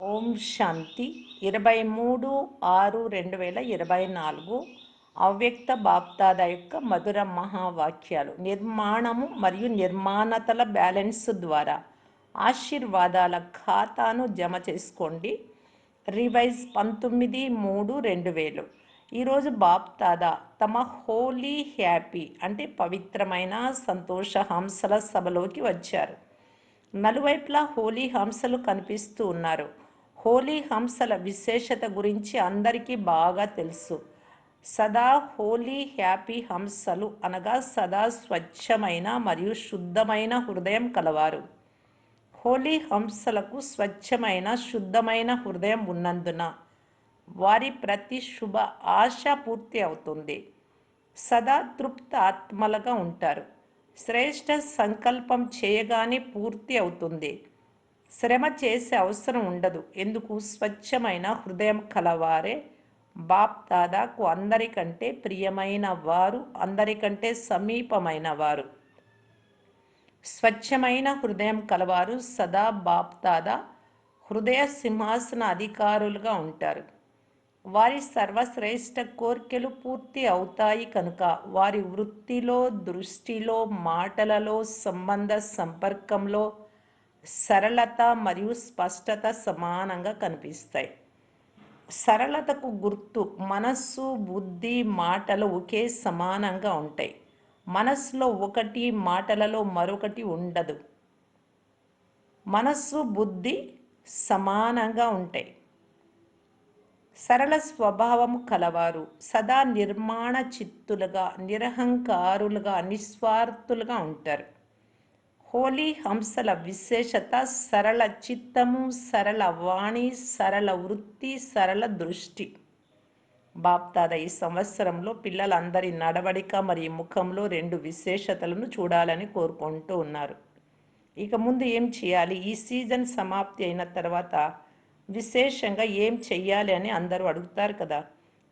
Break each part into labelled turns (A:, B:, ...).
A: ఓం శాంతి. ఇరవై మూడు ఆరు రెండు వేల ఇరవై నాలుగు అవ్యక్త బాప్తాద యొక్క మధుర మహావాక్యాలు. నిర్మాణము మరియు నిర్మాణతల బ్యాలెన్స్ ద్వారా ఆశీర్వాదాల ఖాతాను జమ చేసుకోండి. రివైజ్ పంతొమ్మిది మూడు రెండు వేలు. ఈరోజు బాప్తాదా తమ హోలీ హ్యాపీ అంటే పవిత్రమైన సంతోష హంసల సభలోకి వచ్చారు. నలువైపులా హోలీ హంసలు కనిపిస్తూ ఉన్నారు. హోలీ హంసల విశేషత గురించి అందరికీ బాగా తెలుసు. సదా హోలీ హ్యాపీ హంసలు అనగా సదా స్వచ్ఛమైన మరియు శుద్ధమైన హృదయం కలవారు. హోలీ హంసలకు స్వచ్ఛమైన శుద్ధమైన హృదయం ఉన్నందున వారి ప్రతి శుభ ఆశ పూర్తి అవుతుంది. సదా తృప్త ఆత్మలుగా ఉంటారు. శ్రేష్ట సంకల్పం చేయగానే పూర్తి అవుతుంది. శ్రమ చేసే అవసరం ఉండదు. ఎందుకు? స్వచ్ఛమైన హృదయం కలవారే. బాప్ దాదాకు అందరికంటే ప్రియమైన వారు అందరికంటే సమీపమైన వారు. స్వచ్ఛమైన హృదయం కలవారు సదా బాప్ దాదా హృదయ సింహాసన అధికారులుగా ఉంటారు. వారి సర్వశ్రేష్ఠ కోరికలు పూర్తి అవుతాయి కనుక వారి వృత్తిలో దృష్టిలో మాటలలో సంబంధ సంపర్కంలో సరళత మరియు స్పష్టత సమానంగా కనిపిస్తాయి. సరళతకు గుర్తు మనస్సు బుద్ధి మాటలు ఒకే సమానంగా ఉంటాయి. మనస్సులో ఒకటి మాటలలో మరొకటి ఉండదు. మనస్సు బుద్ధి సమానంగా ఉంటాయి. సరళ స్వభావం కలవారు. సదా నిర్మాణ చిత్తులుగా నిరహంకారులుగా నిస్వార్థులుగా ఉంటారు. హోలీ హంసల విశేషత సరళ చిత్తము సరళ వాణి సరళ వృత్తి సరళ దృష్టి. బాప్తాద ఈ సంవత్సరంలో పిల్లలందరి నడవడిక మరియు ముఖంలో రెండు విశేషతలను చూడాలని కోరుకుంటూ ఉన్నారు. ఇక ముందు ఏం చేయాలి? ఈ సీజన్ సమాప్తి అయిన తర్వాత విశేషంగా ఏం చెయ్యాలి అని అందరూ అడుగుతారు కదా.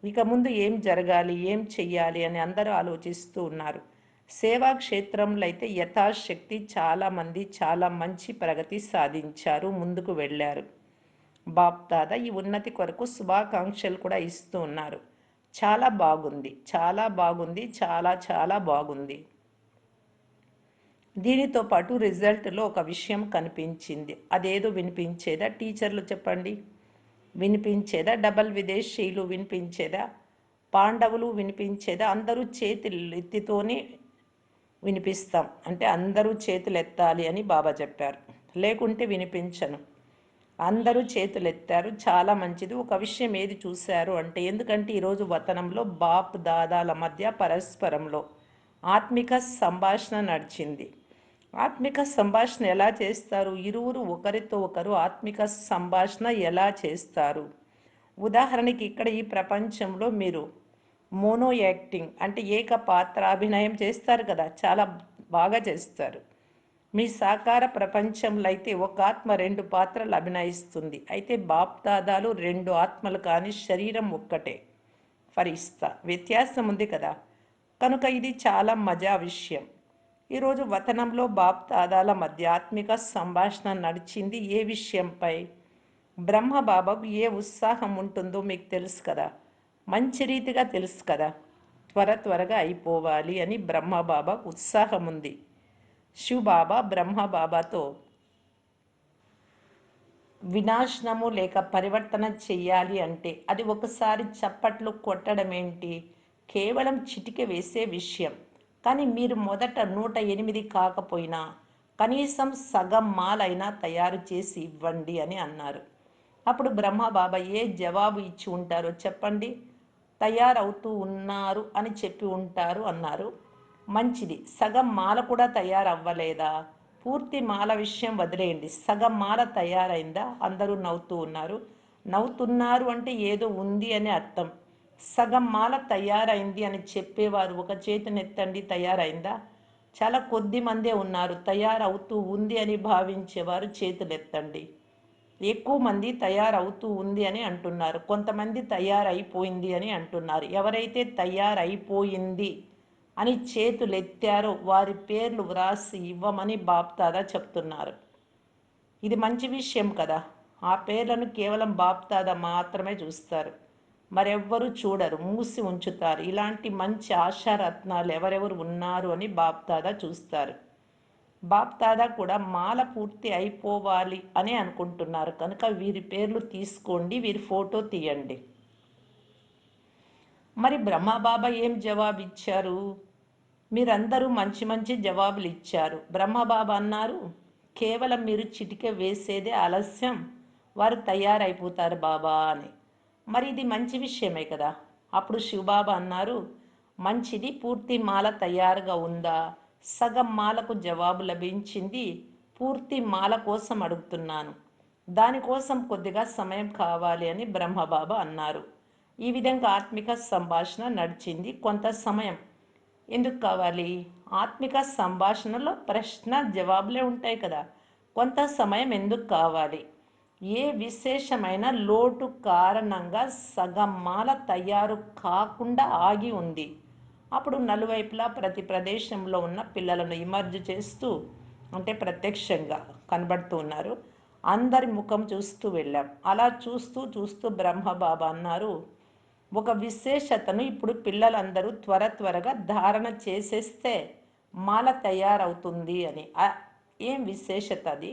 A: ఇక ముందు ఏం జరగాలి? ఏం చెయ్యాలి? అని అందరూ ఆలోచిస్తూ ఉన్నారు. సేవా క్షేత్రంలో అయితే యథాశక్తి చాలామంది చాలా మంచి ప్రగతి సాధించారు ముందుకు వెళ్ళారు. బాప్ దాదా ఈ ఉన్నతి కొరకు శుభాకాంక్షలు కూడా ఇస్తూ ఉన్నారు. చాలా బాగుంది చాలా బాగుంది చాలా చాలా బాగుంది. దీనితో పాటు రిజల్ట్లో ఒక విషయం కనిపించింది. అదేదో వినిపించేదా? టీచర్లు చెప్పండి. వినిపించేదా? డబల్ విదేశీయులు వినిపించేదా? పాండవులు వినిపించేదా? అందరూ చేతులు ఎత్తితోనే వినిపిస్తాం. అంటే అందరూ చేతులు ఎత్తాలి అని బాబా చెప్పారు. లేకుంటే వినిపించను. అందరూ చేతులు ఎత్తారు చాలా మంచిది. ఒక విషయం ఏది చూశారు అంటే ఎందుకంటే ఈరోజు వతనంలో బాప్ దాదాల మధ్య పరస్పరంలో ఆత్మిక సంభాషణ నడిచింది. ఆత్మిక సంభాషణ ఎలా చేస్తారు? ఇరువురు ఒకరితో ఒకరు ఆత్మిక సంభాషణ ఎలా చేస్తారు? ఉదాహరణకి ఇక్కడ ఈ ప్రపంచంలో మీరు మోనో యాక్టింగ్ అంటే ఏక పాత్ర అభినయం చేస్తారు కదా చాలా బాగా చేస్తారు. మీ సాకార ప్రపంచంలో అయితే ఒక ఆత్మ రెండు పాత్రలు అభినయిస్తుంది. అయితే బాప్దాదాలు రెండు ఆత్మలు కానీ శరీరం ఒక్కటే. ఫరిస్తా వ్యత్యాసం ఉంది కదా. కనుక ఇది చాలా మజా విషయం. ఈరోజు వతనంలో బాప్దాదాల మధ్య ఆత్మిక సంభాషణ నడిచింది ఏ విషయంపై? బ్రహ్మ బాబాకు ఏ ఉత్సాహం ఉంటుందో మీకు తెలుసు కదా. మంచి రీతిగా తెలుసు కదా. త్వర త్వరగా అయిపోవాలి అని బ్రహ్మబాబాకు ఉత్సాహం ఉంది శివబాబా బ్రహ్మబాబాతో వినాశనము లేక పరివర్తన చెయ్యాలి అంటే అది ఒకసారి చప్పట్లు కొట్టడం ఏంటి కేవలం చిటిక వేసే విషయం. కానీ మీరు మొదట నూట ఎనిమిది కాకపోయినా కనీసం సగం మాలైనా తయారు చేసి ఇవ్వండి అని అన్నారు. అప్పుడు బ్రహ్మబాబా ఏ జవాబు ఇచ్చి ఉంటారో చెప్పండి. తయారవుతూ ఉన్నారు అని చెప్పి ఉంటారు అన్నారు. మంచిది. సగం మాల కూడా తయారవ్వలేదా? పూర్తి మాల విషయం వదిలేయండి. సగం మాల తయారైందా? అందరూ నవ్వుతూ ఉన్నారు. నవ్వుతున్నారు అంటే ఏదో ఉంది అని అర్థం. సగం మాల తయారైంది అని చెప్పేవారు ఒక చేతినెత్తండి తయారైందా? చాలా కొద్ది మందే ఉన్నారు. తయారవుతూ ఉంది అని భావించేవారు చేతులెత్తండి. ఎక్కువ మంది తయారవుతూ ఉంది అని అంటున్నారు. కొంతమంది తయారైపోయింది అని అంటున్నారు. ఎవరైతే తయారైపోయింది అని చేతులెత్తారో వారి పేర్లు వ్రాసి ఇవ్వమని బాప్తాదా చెప్తున్నారు. ఇది మంచి విషయం కదా. ఆ పేర్లను కేవలం బాప్తాదా మాత్రమే చూస్తారు. మరెవ్వరూ చూడరు మూసి ఉంచుతారు. ఇలాంటి మంచి ఆశారత్నాలు ఎవరెవరు ఉన్నారు అని బాప్తాదా చూస్తారు. బాప్తాదా కూడా మాల పూర్తి అయిపోవాలి అని అనుకుంటున్నారు. కనుక వీరి పేర్లు తీసుకోండి వీరి ఫోటో తీయండి. మరి బ్రహ్మబాబా ఏం జవాబు ఇచ్చారు మీరందరూ మంచి మంచి జవాబులు ఇచ్చారు బ్రహ్మబాబా అన్నారు కేవలం మీరు చిటిక వేసేదే ఆలస్యం వారు తయారైపోతారు బాబా అని. మరి ఇది మంచి విషయమే కదా. అప్పుడు శివబాబా అన్నారు మంచిది పూర్తి మాల తయారుగా ఉందా? సగం మాలకు జవాబు లభించింది. పూర్తి మాల కోసం అడుగుతున్నాను. దానికోసం కొద్దిగా సమయం కావాలి అని బ్రహ్మబాబా అన్నారు. ఈ విధంగా ఆత్మిక సంభాషణ నడిచింది కొంత సమయం. ఎందుకు కావాలి? ఆత్మిక సంభాషణలో ప్రశ్న జవాబులే ఉంటాయి కదా. కొంత సమయం ఎందుకు కావాలి? ఏ విశేషమైన లోటు కారణంగా సగం మాల తయారు కాకుండా ఆగి ఉంది? అప్పుడు నలువైపులా ప్రతి ప్రదేశంలో ఉన్న పిల్లలను ఇమర్జ్ చేస్తూ అంటే ప్రత్యక్షంగా కనబడుతూ ఉన్నారు. అందరి ముఖం చూస్తూ వెళ్ళాం. అలా చూస్తూ చూస్తూ బ్రహ్మబాబా అన్నారు ఒక విశేషతను ఇప్పుడు పిల్లలందరూ త్వర త్వరగా ధారణ చేసేస్తే మాల తయారవుతుంది అని. ఏం విశేషత అది?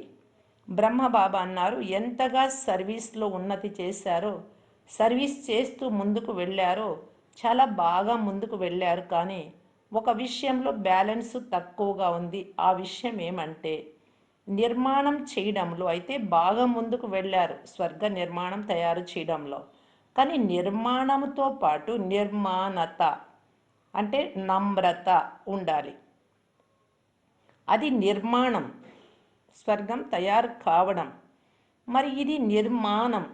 A: బ్రహ్మబాబా అన్నారు ఎంతగా సర్వీస్లో ఉన్నతి చేశారో సర్వీస్ చేస్తూ ముందుకు వెళ్ళారో చాలా బాగా ముందుకు వెళ్ళారు కానీ ఒక విషయంలో బ్యాలెన్స్ తక్కువగా ఉంది. ఆ విషయం ఏమంటే నిర్మాణం చేయడంలో అయితే బాగా ముందుకు వెళ్ళారు. స్వర్గ నిర్మాణం తయారు చేయడంలో. కానీ నిర్మాణంతో పాటు నిర్మాణత అంటే నమ్రత ఉండాలి. అది నిర్మాణం స్వర్గం తయారు కావడం. మరి ఇది నిర్మాణం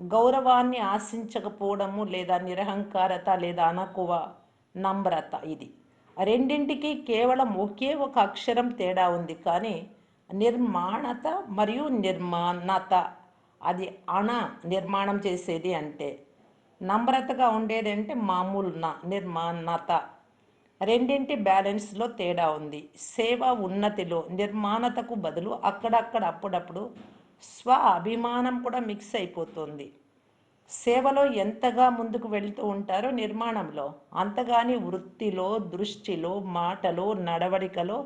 A: గౌరవాన్ని ఆశించకపోవడము లేదా నిరహంకారత లేదా అనకువ నమ్రత ఇది. రెండింటికి కేవలం ఒకే ఒక అక్షరం తేడా ఉంది కానీ నిర్మాణత మరియు నిర్మాణత అది అణ నిర్మాణం చేసేది అంటే నమ్రతగా ఉండేది అంటే మామూలు నా నిర్మాణత. రెండింటి బ్యాలెన్స్లో తేడా ఉంది. సేవ ఉన్నతిలో నిర్మాణతకు బదులు అక్కడక్కడ అప్పుడప్పుడు స్వ అభిమానం కూడా మిక్స్ అయిపోతుంది. సేవలో ఎంతగా ముందుకు వెళుతూ ఉంటారో నిర్మాణంలో అంతగాని వృత్తిలో దృష్టిలో మాటలో నడవడికలో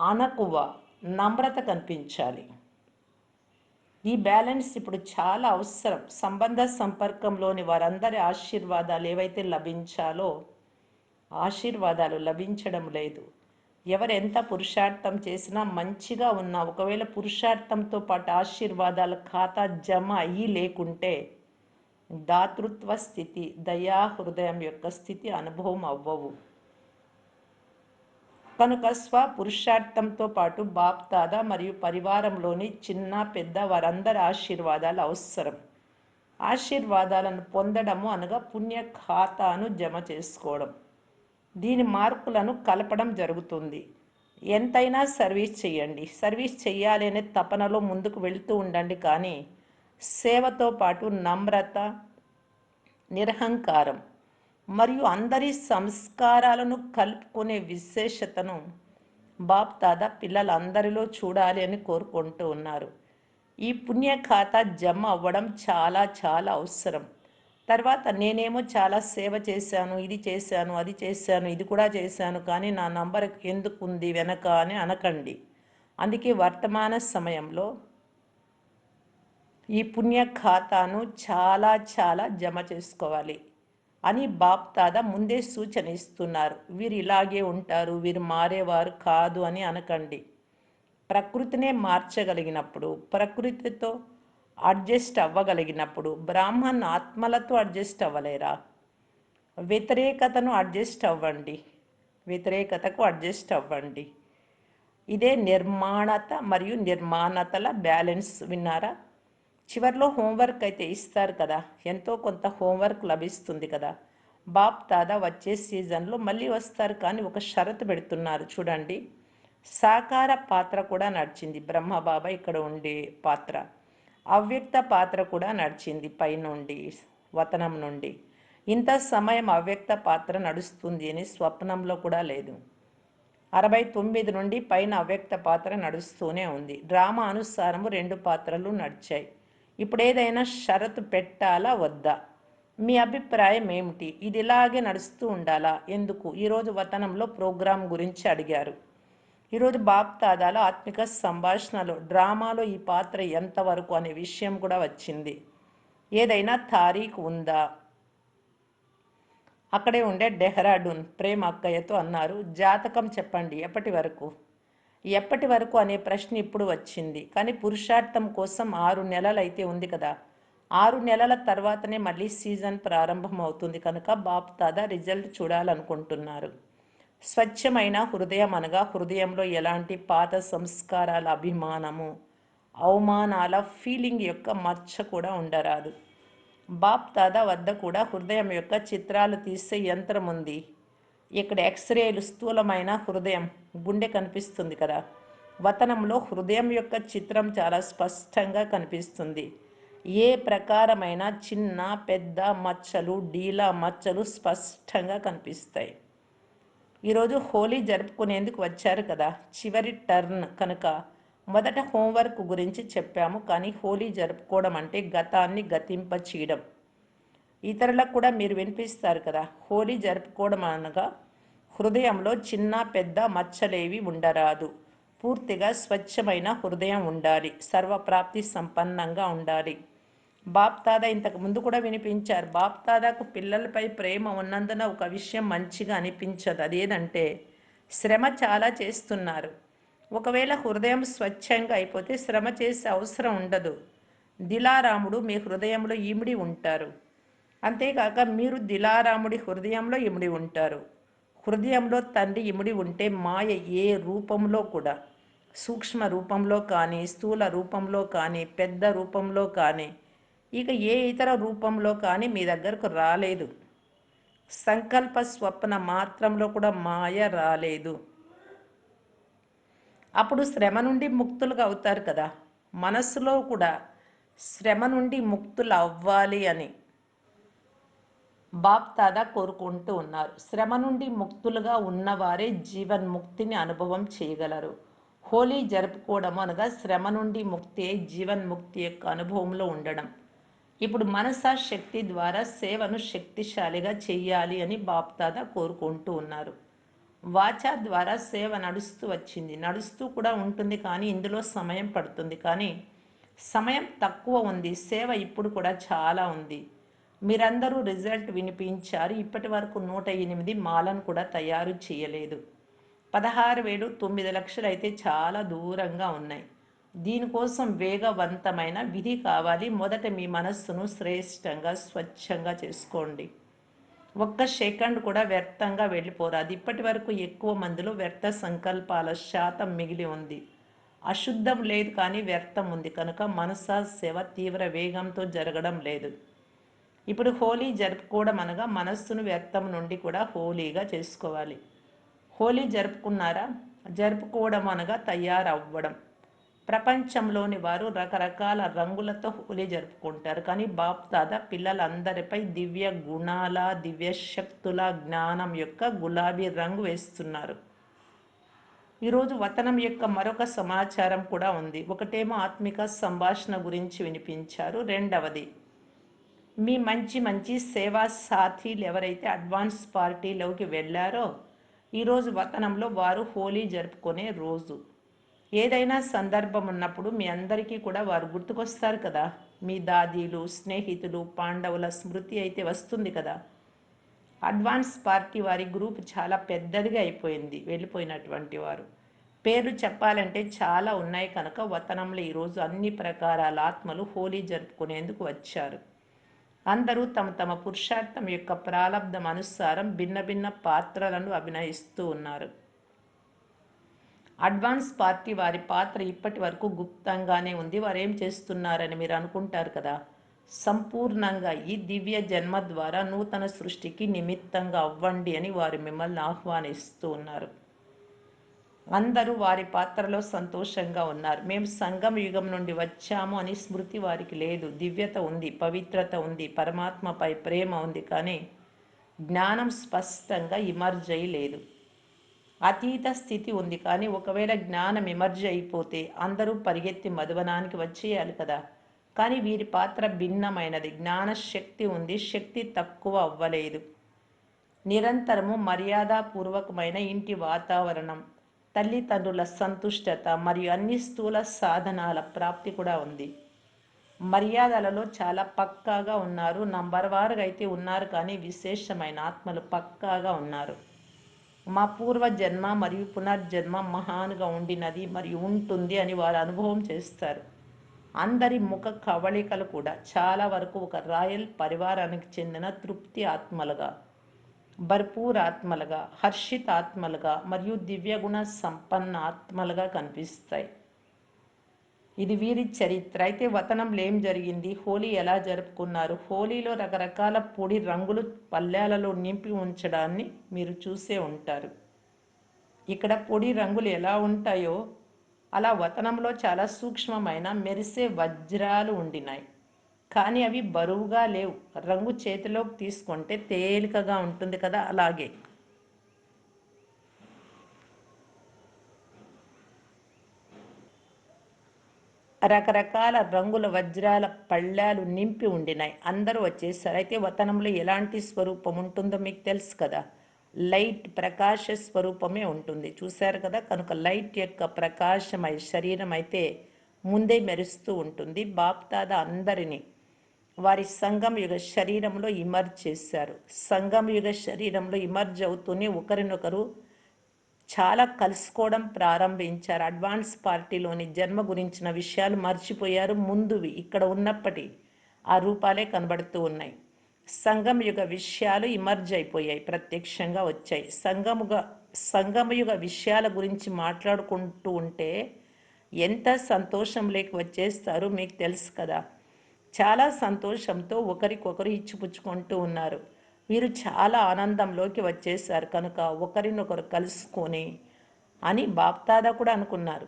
A: అనకువ నమ్రత కనిపించాలి. ఈ బ్యాలెన్స్ ఇప్పుడు చాలా అవసరం. సంబంధ సంపర్కంలోని వారందరి ఆశీర్వాదాలు ఏవైతే లభించాలో ఆశీర్వాదాలు లభించడం లేదు. ఎవరెంత పురుషార్థం చేసినా మంచిగా ఉన్నా ఒకవేళ పురుషార్థంతో పాటు ఆశీర్వాదాల ఖాతా జమ అయ్యి లేకుంటే దాతృత్వ స్థితి దయా హృదయం యొక్క స్థితి అనుభవం అవ్వవు. కనుక స్వ పురుషార్థంతో పాటు బాప్తాద మరియు పరివారంలోని చిన్న పెద్ద వారందరి ఆశీర్వాదాలు అవసరం. ఆశీర్వాదాలను పొందడము అనగా పుణ్య ఖాతాను జమ చేసుకోవడం. దీని మార్కులను కలపడం జరుగుతుంది. ఎంతైనా సర్వీస్ చేయండి. సర్వీస్ చేయాలి అనే తపనలో ముందుకు వెళుతూ ఉండండి కానీ సేవతో పాటు నమ్రత నిరహంకారం మరియు అందరి సంస్కారాలను కలుపుకునే విశేషతను బాప్ దాదా పిల్లలందరిలో చూడాలి అని కోరుకుంటూ ఉన్నారు. ఈ పుణ్య ఖాతా జమ అవ్వడం చాలా చాలా అవసరం. తర్వాత నేనేమో చాలా సేవ చేశాను ఇది చేశాను అది చేశాను ఇది కూడా చేశాను కానీ నా నంబర్ ఎందుకు ఉంది వెనక అని అనకండి. అందుకే వర్తమాన సమయంలో ఈ పుణ్య ఖాతాను చాలా చాలా జమ చేసుకోవాలి అని బాప్తాద ముందే సూచన ఇస్తున్నారు. వీరు ఇలాగే ఉంటారు వీరు మారేవారు కాదు అని అనకండి. ప్రకృతినే మార్చగలిగినప్పుడు ప్రకృతితో అడ్జస్ట్ అవ్వగలిగినప్పుడు బ్రాహ్మణ్ ఆత్మలతో అడ్జస్ట్ అవ్వలేరా? వ్యతిరేకతను అడ్జస్ట్ అవ్వండి. వ్యతిరేకతకు అడ్జస్ట్ అవ్వండి. ఇదే నిర్మాణత మరియు నిర్మాణతల బ్యాలెన్స్ విన్నారా? చివరిలో హోంవర్క్ అయితే ఇస్తారు కదా. ఎంతో కొంత హోంవర్క్ లభిస్తుంది కదా. బాప్ దాదా వచ్చే సీజన్లో మళ్ళీ వస్తారు కానీ ఒక షరతు పెడుతున్నారు చూడండి. సాకార పాత్ర కూడా నడిచింది. బ్రహ్మబాబా ఇక్కడ ఉండే పాత్ర. అవ్యక్త పాత్ర కూడా నడిచింది పైనుండి వతనం నుండి. ఇంత సమయం అవ్యక్త పాత్ర నడుస్తుంది అని స్వప్నంలో కూడా లేదు. అరవై తొమ్మిది నుండి పైన అవ్యక్త పాత్ర నడుస్తూనే ఉంది. డ్రామా అనుసారము రెండు పాత్రలు నడిచాయి. ఇప్పుడు ఏదైనా షరతు పెట్టాలా వద్దా? మీ అభిప్రాయం ఏమిటి? ఇది ఇలాగే నడుస్తూ ఉండాలా? ఎందుకు? ఈరోజు వతనంలో ప్రోగ్రాం గురించి అడిగారు. ఈరోజు బాప్తాదాల ఆత్మిక సంభాషణలో డ్రామాలో ఈ పాత్ర ఎంతవరకు అనే విషయం కూడా వచ్చింది. ఏదైనా తారీఖు ఉందా? అక్కడే ఉండే డెహ్రాడూన్ ప్రేమ అక్కయ్యతో అన్నారు. జాతకం చెప్పండి ఎప్పటి వరకు? ఎప్పటి వరకు అనే ప్రశ్న ఇప్పుడు వచ్చింది. కానీ పురుషార్థం కోసం ఆరు నెలలు అయితే ఉంది కదా. ఆరు నెలల తర్వాతనే మళ్ళీ సీజన్ ప్రారంభం అవుతుంది కనుక బాప్తాదా రిజల్ట్ చూడాలనుకుంటున్నారు. స్వచ్ఛమైన హృదయం అనగా హృదయంలో ఎలాంటి పాత సంస్కారాల అభిమానము అవమానాల ఫీలింగ్ యొక్క మచ్చ కూడా ఉండరాదు. బాప్ దాదా వద్ద కూడా హృదయం యొక్క చిత్రాలు తీసే యంత్రం ఉంది. ఇక్కడ ఎక్స్రేలు స్థూలమైన హృదయం గుండె కనిపిస్తుంది కదా. వతనంలో హృదయం యొక్క చిత్రం చాలా స్పష్టంగా కనిపిస్తుంది. ఏ ప్రకారమైన చిన్న పెద్ద మచ్చలు డీలా మచ్చలు స్పష్టంగా కనిపిస్తాయి. ఈరోజు హోలీ జరుపుకునేందుకు వచ్చారు కదా. చివరి టర్న్ కనుక మొదట హోంవర్క్ గురించి చెప్పాము. కానీ హోలీ జరుపుకోవడం అంటే గతాన్ని గతింప చేయడం ఇతరులకు కూడా మీరు వినిపిస్తారు కదా. హోలీ జరుపుకోవడం అనగా హృదయంలో చిన్న పెద్ద మచ్చలేవి ఉండరాదు. పూర్తిగా స్వచ్ఛమైన హృదయం ఉండాలి. సర్వప్రాప్తి సంపన్నంగా ఉండాలి. బాప్తాదా ఇంతకు ముందు కూడా వినిపించారు. బాప్తాదాకు పిల్లలపై ప్రేమ ఉన్నందున ఒక విషయం మంచిగా అనిపించదు. అదేదంటే శ్రమ చాలా చేస్తున్నారు. ఒకవేళ హృదయం స్వచ్ఛంగా అయిపోతే శ్రమ చేసే అవసరం ఉండదు. దిలారాముడు మీ హృదయంలో ఇమిడి ఉంటారు. అంతేకాక మీరు దిలారాముడి హృదయంలో ఇమిడి ఉంటారు. హృదయంలో తండ్రి ఇమిడి ఉంటే మాయ ఏ రూపంలో కూడా సూక్ష్మ రూపంలో కానీ స్థూల రూపంలో కానీ పెద్ద రూపంలో కానీ ఇక ఏ ఇతర రూపంలో కానీ మీ దగ్గరకు రాలేదు. సంకల్ప స్వప్న మాత్రంలో కూడా మాయ రాలేదు. అప్పుడు శ్రమ నుండి ముక్తులుగా అవుతారు కదా. మనస్సులో కూడా శ్రమ నుండి ముక్తులు అవ్వాలి అని బాప్ తాదా కోరుకుంటూ ఉన్నారు. శ్రమ నుండి ముక్తులుగా ఉన్నవారే జీవన్ముక్తిని అనుభవం చేయగలరు. హోలీ జరుపుకోవడం అనగా శ్రమ నుండి ముక్తి జీవన్ముక్తి యొక్క అనుభవంలో ఉండడం. ఇప్పుడు మనస శక్తి ద్వారా సేవను శక్తిశాలిగా చెయ్యాలి అని బాప్దాద కోరుకుంటూ ఉన్నారు. వాచా ద్వారా సేవ నడుస్తూ వచ్చింది. నడుస్తూ కూడా ఉంటుంది కానీ ఇందులో సమయం పడుతుంది. కానీ సమయం తక్కువ ఉంది. సేవ ఇప్పుడు కూడా చాలా ఉంది. మీరందరూ రిజల్ట్ వినిపించారు. ఇప్పటి వరకు నూట ఎనిమిది మాలను కూడా తయారు చేయలేదు. పదహారు వేలు తొమ్మిది లక్షలు అయితే చాలా దూరంగా ఉన్నాయి. దీనికోసం వేగవంతమైన విధి కావాలి. మొదట మీ మనస్సును శ్రేష్టంగా స్వచ్ఛంగా చేసుకోండి. ఒక్క సెకండ్ కూడా వ్యర్థంగా వెళ్ళిపోరాదు. ఇప్పటి వరకు ఎక్కువ మందిలో వ్యర్థ సంకల్పాల శాతం మిగిలి ఉంది. అశుద్ధం లేదు కానీ వ్యర్థం ఉంది. కనుక మనసా సేవ తీవ్ర వేగంతో జరగడం లేదు. ఇప్పుడు హోలీ జరుపుకోవడం అనగా మనస్సును వ్యర్థం నుండి కూడా హోలీగా చేసుకోవాలి. హోలీ జరుపుకున్నారా? జరుపుకోవడం అనగా తయారవ్వడం. ప్రపంచంలోని వారు రకరకాల రంగులతో హోలీ జరుపుకుంటారు. కానీ బాప్ దాదా పిల్లలందరిపై దివ్య గుణాల దివ్య శక్తుల జ్ఞానం యొక్క గులాబీ రంగు వేస్తున్నారు. ఈరోజు వతనం యొక్క మరొక సమాచారం కూడా ఉంది. ఒకటేమో ఆత్మిక సంభాషణ గురించి వినిపించారు. రెండవది మీ మంచి మంచి సేవా సాథీలు ఎవరైతే అడ్వాన్స్ పార్టీలోకి వెళ్ళారో ఈరోజు వతనంలో వారు హోలీ జరుపుకునే రోజు. ఏదైనా సందర్భం ఉన్నప్పుడు మీ అందరికీ కూడా వారు గుర్తుకొస్తారు కదా. మీ దాదీలు స్నేహితులు పాండవుల స్మృతి అయితే వస్తుంది కదా. అడ్వాన్స్ పార్టీ వారి గ్రూప్ చాలా పెద్దదిగా అయిపోయింది వెళ్ళిపోయినటువంటి వారు. పేర్లు చెప్పాలంటే చాలా ఉన్నాయి కనుక వతనంలో ఈరోజు అన్ని ప్రకారాల ఆత్మలు హోలీ జరుపుకునేందుకు వచ్చారు. అందరూ తమ తమ పురుషార్థం యొక్క ప్రారంధం అనుసారం భిన్న భిన్న పాత్రలను అభినయిస్తూ ఉన్నారు. అడ్వాన్స్ పార్టీ వారి పాత్ర ఇప్పటి వరకు గుప్తంగానే ఉంది. వారు ఏం చేస్తున్నారని మీరు అనుకుంటారు కదా? సంపూర్ణంగా ఈ దివ్య జన్మ ద్వారా నూతన సృష్టికి నిమిత్తంగా అవ్వండి అని వారు మిమ్మల్ని ఆహ్వానిస్తూ ఉన్నారు. అందరూ వారి పాత్రలో సంతోషంగా ఉన్నారు. మేము సంగమ యుగం నుండి వచ్చాము అని స్మృతి వారికి లేదు. దివ్యత ఉంది పవిత్రత ఉంది పరమాత్మపై ప్రేమ ఉంది కానీ జ్ఞానం స్పష్టంగా ఇమర్జ్ లేదు. అతీత స్థితి ఉంది కానీ ఒకవేళ జ్ఞానం ఎమర్జీ అయిపోతే అందరూ పరిగెత్తి మధువనానికి వచ్చేయాలి కదా. కానీ వీరి పాత్ర భిన్నమైనది. జ్ఞాన శక్తి ఉంది. శక్తి తక్కువ అవ్వలేదు. నిరంతరము మర్యాదపూర్వకమైన ఇంటి వాతావరణం తల్లిదండ్రుల సంతుష్టత మరియు అన్ని స్థూల సాధనాల ప్రాప్తి కూడా ఉంది. మర్యాదలలో చాలా పక్కాగా ఉన్నారు. నంబర్ వారుగా అయితే ఉన్నారు కానీ విశేషమైన ఆత్మలు పక్కాగా ఉన్నారు. మా పూర్వ జన్మ మరియు పునర్జన్మ మహాన్గా ఉండినది మరియు ఉంటుంది అని వారు అనుభవం చేస్తారు. అందరి ముఖ కవళికలు కూడా చాలా వరకు ఒక రాయల్ పరివారానికి చెందిన తృప్తి ఆత్మలుగా భర్పూర్ ఆత్మలుగా హర్షిత ఆత్మలుగా మరియు దివ్యగుణ సంపన్న ఆత్మలుగా కనిపిస్తాయి. ఇది వీరి చరిత్ర. అయితే వతనంలో ఏం జరిగింది? హోలీ ఎలా జరుపుకున్నారు? హోలీలో రకరకాల పొడి రంగులు పల్లెలలో నింపి ఉంచడాన్ని మీరు చూసే ఉంటారు. ఇక్కడ పొడి రంగులు ఎలా ఉంటాయో? అలా వతనంలో చాలా సూక్ష్మమైన మెరిసే వజ్రాలు ఉండినాయి. కానీ అవి బరువుగా లేవు. రంగు చేతిలోకి తీసుకుంటే తేలికగా ఉంటుంది కదా అలాగే. రకరకాల రంగుల వజ్రాల పళ్ళాలు నింపి ఉండినాయి. అందరూ వచ్చేసారు. అయితే వతనంలో ఎలాంటి స్వరూపం ఉంటుందో మీకు తెలుసు కదా? లైట్ ప్రకాశ స్వరూపమే ఉంటుంది. చూశారు కదా? కనుక లైట్ యొక్క ప్రకాశమై శరీరం అయితే ముందే మెరుస్తూ ఉంటుంది. బాప్తాద అందరినీ వారి సంఘం యుగ శరీరంలో ఇమర్జ్ చేశారు. సంగం యుగ శరీరంలో ఇమర్జ్ అవుతూనే ఒకరినొకరు చాలా కలుసుకోవడం ప్రారంభించారు. అడ్వాన్స్ పార్టీలోని జన్మ గురించిన విషయాలు మర్చిపోయారు. ముందువి ఇక్కడ ఉన్నప్పటి ఆ రూపాలే కనబడుతూ ఉన్నాయి. సంగమయుగ విషయాలు ఇమర్జ్ అయిపోయాయి. ప్రత్యక్షంగా వచ్చాయి. సంగముగ సంగమయుగ విషయాల గురించి మాట్లాడుకుంటూ ఉంటే ఎంత సంతోషం లేక వచ్చేస్తారు మీకు తెలుసు కదా. చాలా సంతోషంతో ఒకరికొకరు ఇచ్చిపుచ్చుకుంటూ ఉన్నారు. వీరు చాలా ఆనందంలోకి వచ్చేసారు కనుక ఒకరినొకరు కలుసుకొని అని బాప్తాదా కూడా అనుకున్నారు.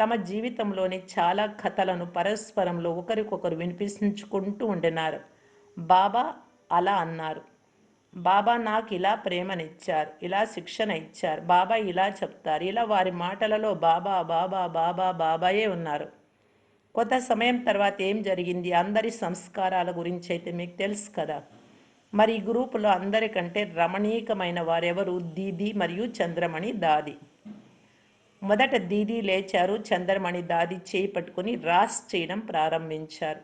A: తమ జీవితంలోని చాలా కథలను పరస్పరంలో ఒకరికొకరు వినిపించుకుంటూ ఉండినారు. బాబా అలా అన్నారు. బాబా నాకు ఇలా ప్రేమనిచ్చారు ఇలా శిక్షణ ఇచ్చారు బాబా ఇలా చెప్తారు ఇలా వారి మాటలలో బాబా బాబా బాబా బాబాయే ఉన్నారు. కొంత సమయం తర్వాత ఏం జరిగింది? అందరి సంస్కారాల గురించి అయితే మీకు తెలుసు కదా. మరి ఈ గ్రూపులో అందరికంటే రమణీకమైన వారెవరు? దీది మరియు చంద్రమణి దాది. మొదట దీది లేచారు చంద్రమణి దాది చేయి పట్టుకుని రాస్ చేయడం ప్రారంభించారు.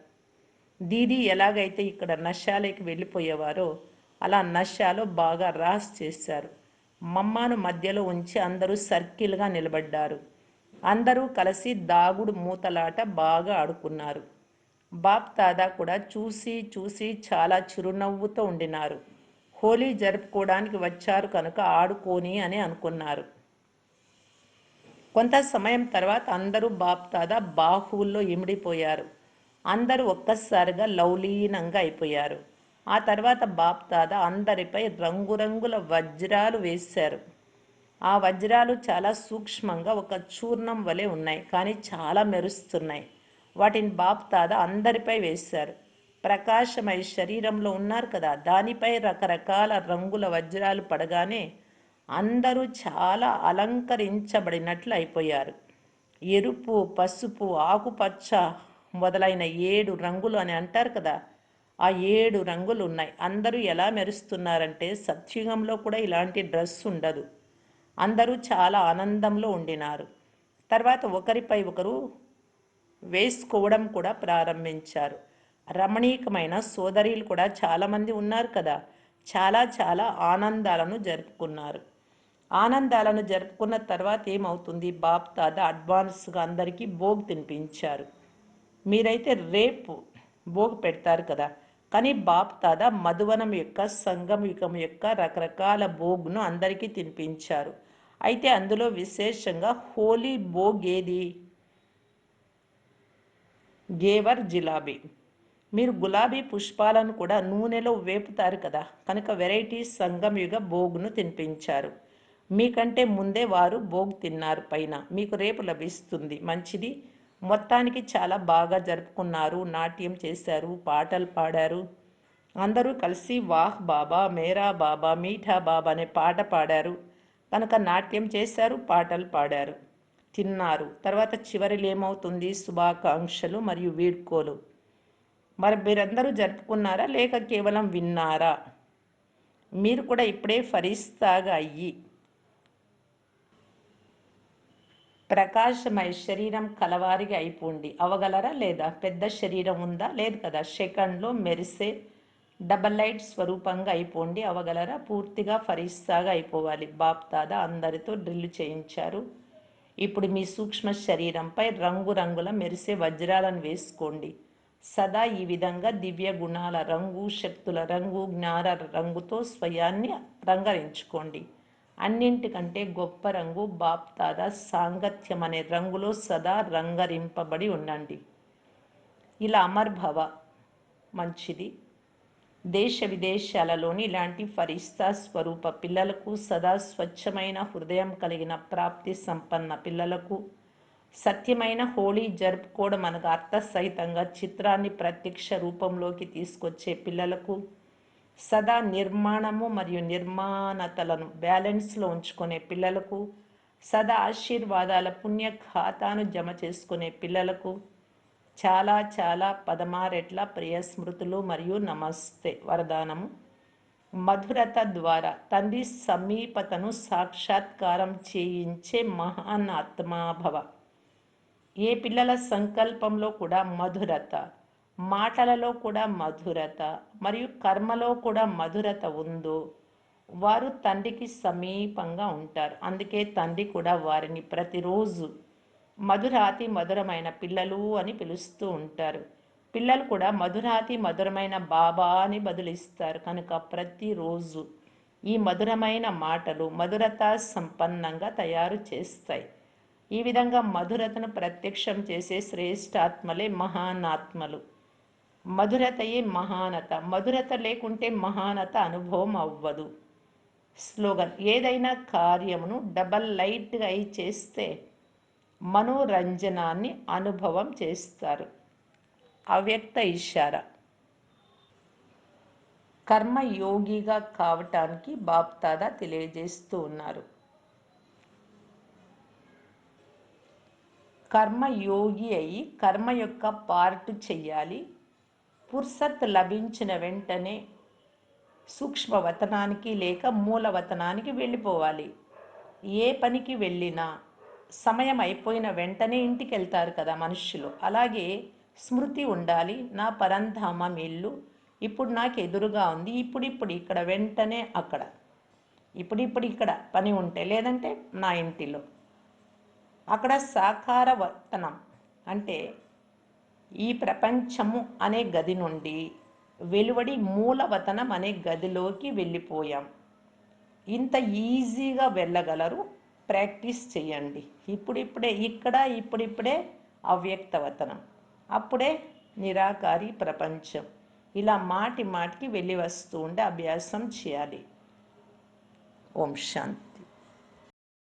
A: దీది ఎలాగైతే ఇక్కడ నశాలకి వెళ్ళిపోయేవారో అలా నశాలో బాగా రాస్ చేశారు. మమ్మాను మధ్యలో ఉంచి అందరూ సర్కిల్గా నిలబడ్డారు. అందరూ కలిసి దాగుడు మూతలాట బాగా ఆడుకున్నారు. బాప్ దాదా కూడా చూసి చూసి చాలా చిరునవ్వుతో ఉండినారు. హోలీ జరుపుకోవడానికి వచ్చారు కనుక ఆడుకోని అని అనుకున్నారు. కొంత సమయం తర్వాత అందరూ బాప్ దాదా బాహువుల్లో ఇమిడిపోయారు. అందరూ ఒక్కసారిగా లౌలీనంగా అయిపోయారు. ఆ తర్వాత బాప్ దాదా అందరిపై రంగురంగుల వజ్రాలు వేశారు. ఆ వజ్రాలు చాలా సూక్ష్మంగా ఒక చూర్ణం వలె ఉన్నాయి కానీ చాలా మెరుస్తున్నాయి. వాటిని బాప్ దాదా అందరిపై వేశారు ప్రకాశమై శరీరంలో ఉన్నారు కదా దానిపై రకరకాల రంగుల వజ్రాలు పడగానే అందరూ చాలా అలంకరించబడినట్లు అయిపోయారు. ఎరుపు పసుపు ఆకుపచ్చ మొదలైన ఏడు రంగులు అని అంటారు కదా ఆ ఏడు రంగులు ఉన్నాయి. అందరూ ఎలా మెరుస్తున్నారంటే సత్యుగంలో కూడా ఇలాంటి డ్రెస్ ఉండదు. అందరూ చాలా ఆనందంలో ఉండినారు. తర్వాత ఒకరిపై ఒకరు వేసుకోవడం కూడా ప్రారంభించారు. రమణీయకమైన సోదరీలు కూడా చాలామంది ఉన్నారు కదా. చాలా చాలా ఆనందాలను జరుపుకున్నారు. ఆనందాలను జరుపుకున్న తర్వాత ఏమవుతుంది? బాప్ తాత అడ్వాన్స్గా అందరికీ భోగ్ తినిపించారు. మీరైతే రేపు భోగ్ పెడతారు కదా. కానీ బాప్ తాత మధువనం యొక్క సంగం యుగం యొక్క రకరకాల భోగ్ను అందరికీ తినిపించారు. అయితే అందులో విశేషంగా హోలీ భోగ్ ఏది? గేవర్ జిలాబీ. మీరు గులాబీ పుష్పాలను కూడా నూనెలో వేపుతారు కదా కనుక వెరైటీ సంగమయుగ భోగును తినిపించారు. మీకంటే ముందే వారు భోగ్ తిన్నారు పైన. మీకు రేపు లభిస్తుంది. మంచిది. మొత్తానికి చాలా బాగా జరుపుకున్నారు. నాట్యం చేశారు పాటలు పాడారు. అందరూ కలిసి వాహ్ బాబా మేరా బాబా మీఠా బాబా అనే పాట పాడారు. కనుక నాట్యం చేశారు పాటలు పాడారు. తిన్నారు. తర్వాత చివరిలో ఏమవుతుంది? శుభాకాంక్షలు మరియు వీడ్కోలు. మరి మీరందరూ జరుపుకున్నారా? లేక కేవలం విన్నారా? మీరు కూడా ఇప్పుడే ఫరిస్తాగా అయ్యి ప్రకాశమై శరీరం కలవారిగా అయిపోండి. అవగలరా లేదా? పెద్ద శరీరం ఉందా? లేదు కదా. సెకండ్లో మెరిసే డబల్ లైట్ స్వరూపంగా అయిపోండి. అవగలరా పూర్తిగా ఫరిస్తాగా అయిపోవాలి. బాప్ దాదా అందరితో డ్రిల్ చేయించారు. ఇప్పుడు మీ సూక్ష్మ శరీరంపై రంగురంగుల మెరిసే వజ్రాలను వేసుకోండి. సదా ఈ విధంగా దివ్య గుణాల రంగు శక్తుల రంగు జ్ఞాన రంగుతో స్వయాన్ని రంగరించుకోండి అన్నింటికంటే గొప్ప రంగు బాప్తాద సాంగత్యం అనే రంగులో సదా రంగరింపబడి ఉండండి. ఇలా అమర్భవ మంచిది. దేశ విదేశాలలోని ఇలాంటి ఫరిస్తా స్వరూప పిల్లలకు సదా స్వచ్ఛమైన హృదయం కలిగిన ప్రాప్తి సంపన్న పిల్లలకు సత్యమైన హోళీ జరుపుకోవడం అనగా అర్థసహితంగా చిత్రాన్ని ప్రత్యక్ష రూపంలోకి తీసుకొచ్చే పిల్లలకు సదా నిర్మాణము మరియు నిర్మాణతలను బ్యాలెన్స్లో ఉంచుకునే పిల్లలకు సదా ఆశీర్వాదాల పుణ్య ఖాతాను జమ చేసుకునే పిల్లలకు చాలా చాలా పదమారెట్ల ప్రియ స్మృతులు మరియు నమస్తే. వరదానము. మధురత ద్వారా తండ్రి సమీపతను సాక్షాత్కారం చేయించే మహాన్ ఆత్మాభవ ఏ పిల్లల సంకల్పంలో కూడా మధురత మాటలలో కూడా మధురత మరియు కర్మలో కూడా మధురత ఉందో వారు తండ్రికి సమీపంగా ఉంటారు. అందుకే తండ్రి కూడా వారిని ప్రతిరోజు మధురాతి మధురమైన పిల్లలు అని పిలుస్తూ ఉంటారు. పిల్లలు కూడా మధురాతి మధురమైన బాబా అని బదులిస్తారు కనుక ప్రతిరోజు ఈ మధురమైన మాటలు మధురత సంపన్నంగా తయారు చేస్తాయి. ఈ విధంగా మధురతను ప్రత్యక్షం చేసే శ్రేష్టాత్మలే మహానాత్మలు. మధురతయే మహానత మధురత లేకుంటే మహానత అనుభవం అవ్వదు. స్లోగన్ ఏదైనా కార్యమును డబల్ లైట్గా అయి చేస్తే మనోరంజనాన్ని అనుభవం చేస్తారు. అవ్యక్త ఇషార కర్మయోగిగా కావటానికి బాప్తాదా తెలియజేస్తూ ఉన్నారు. కర్మయోగి అయి కర్మ యొక్క పార్ట్ చెయ్యాలి. పుర్సత్ లభించిన వెంటనే సూక్ష్మవతనానికి లేక మూలవతనానికి వెళ్ళిపోవాలి. ఏ పనికి వెళ్ళినా సమయం అయిపోయిన వెంటనే ఇంటికి వెళ్తారు కదా మనుషులు అలాగే స్మృతి ఉండాలి. నా పరంధామం ఇల్లు ఇప్పుడు నాకు ఎదురుగా ఉంది. ఇప్పుడిప్పుడు ఇక్కడ వెంటనే అక్కడ. ఇప్పుడిప్పుడు ఇక్కడ పని ఉంటే లేదంటే నా ఇంటిలో. అక్కడ సాకార వర్తనం అంటే ఈ ప్రపంచము అనే గది నుండి వెలువడి మూలవతనం అనే గదిలోకి వెళ్ళిపోయాం. ఇంత ఈజీగా వెళ్ళగలరు ప్రాక్టీస్ చేయండి. ఇప్పుడిప్పుడే ఇక్కడ ఇప్పుడిప్పుడే అవ్యక్తవతనం. అప్పుడే నిరాకారి ప్రపంచం. ఇలా మాటి మాటికి వెళ్ళి వస్తూ ఉండే అభ్యాసం చేయాలి. ఓం శాంతి.